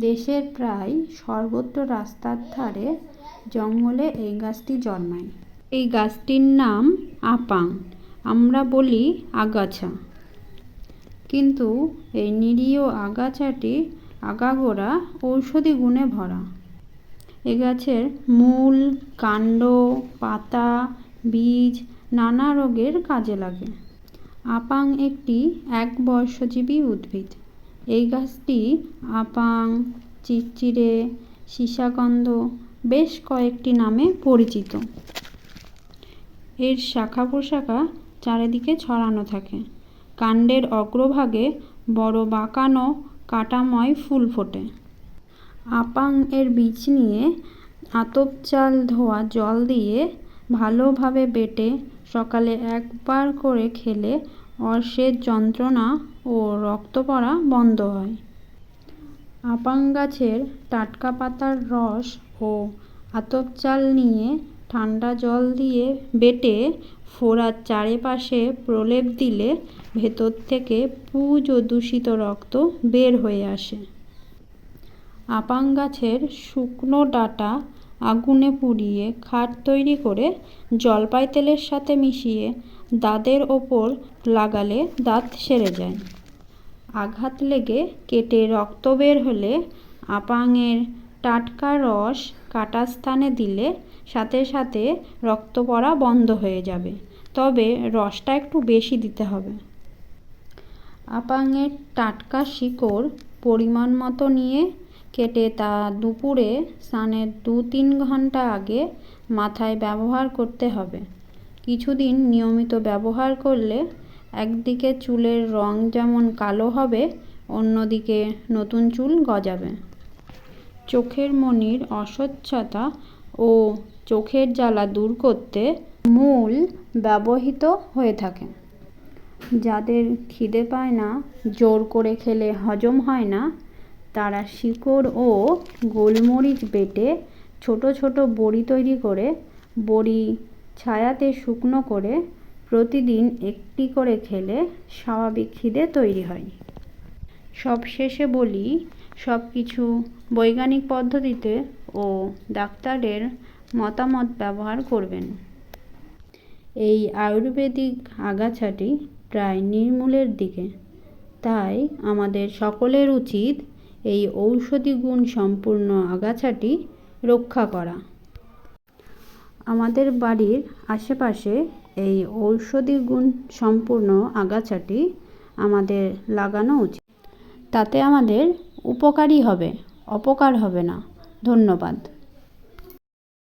দেশের প্রায় সর্বত্র রাস্তার ধারে জঙ্গলে এই গাছটি জন্মায়। এই গাছটির নাম আপাং। আমরা বলি আগাছা। কিন্তু এই নিরীহ আগাছাটি আগাগোড়া ঔষধি গুণে ভরা। এ গাছের মূল, কাণ্ড, পাতা, বীজ নানা রোগের কাজে লাগে। আপাং একটি একবর্ষজীবী উদ্ভিদ। এই গাছটি আপাং চিরচিরে সীসাগন্ধ বেশ কয়েকটি নামে পরিচিত। এর শাখা প্রশাখা চারিদিকে ছড়ানো থাকে। কাণ্ডের অগ্রভাগে বড় বাঁকানো কাটাময় ফুল ফোটে। আপাং এর বীজ নিয়ে আতপ চাল ধোয়া জল দিয়ে ভালোভাবে বেটে সকালে একবার করে খেলে অর্শের যন্ত্রণা ও রক্ত পড়া বন্ধ হয়। আপাং গাছের টাটকা পাতার রস ও আতপ চাল নিয়ে ঠান্ডা জল দিয়ে বেটে ফোড়ার চারিপাশে প্রলেপ দিলে ভেতর থেকে পুজ ও দূষিত রক্ত বের হয়ে আসে। আপাং গাছের শুকনো ডাঁটা আগুনে পুড়িয়ে খাট তৈরি করে জলপাই তেলের সাথে মিশিয়ে দাঁতের ওপর লাগালে দাঁত সেরে যায়। আঘাত লেগে কেটে রক্ত বের হলে আপাঙের টাটকা রস কাটা স্থানে দিলে সাথে সাথে রক্ত পড়া বন্ধ হয়ে যাবে। তবে রসটা একটু বেশি দিতে হবে। আপাঙের টাটকা শিকড় পরিমাণ মতো নিয়ে কেটে তা দুপুরে স্নানের দু তিন ঘণ্টা আগে মাথায় ব্যবহার করতে হবে। কিছুদিন নিয়মিত ব্যবহার করলে একদিকে চুলের রং যেমন কালো হবে, অন্যদিকে নতুন চুল গজাবে। চোখের মনির অস্বচ্ছতা ও চোখের জ্বালা দূর করতে মূল ব্যবহৃত হয়ে থাকে। যাদের খিদে পায় না, জোর করে খেলে হজম হয় না, তারা শিকড় ও গোলমরিচ বেটে ছোট ছোট বড়ি তৈরি করে বড়ি ছায়াতে শুকনো করে প্রতিদিন একটি করে খেলে স্বাভাবিক খিদে তৈরি হয়। সবশেষে বলি সব কিছু বৈজ্ঞানিক পদ্ধতিতে ও ডাক্তারের মতামত ব্যবহার করবেন। এই আয়ুর্বেদিক আগাছাটি প্রায় নির্মূলের দিকে। তাই আমাদের সকলের উচিত এই ঔষধি গুণ সম্পূর্ণ আগাছাটি রক্ষা করা। আমাদের বাড়ির আশেপাশে এই ঔষধি গুণ সম্পূর্ণ আগাছাটি আমাদের লাগানো উচিত। তাতে আমাদের উপকারই হবে, অপকার হবে না। ধন্যবাদ।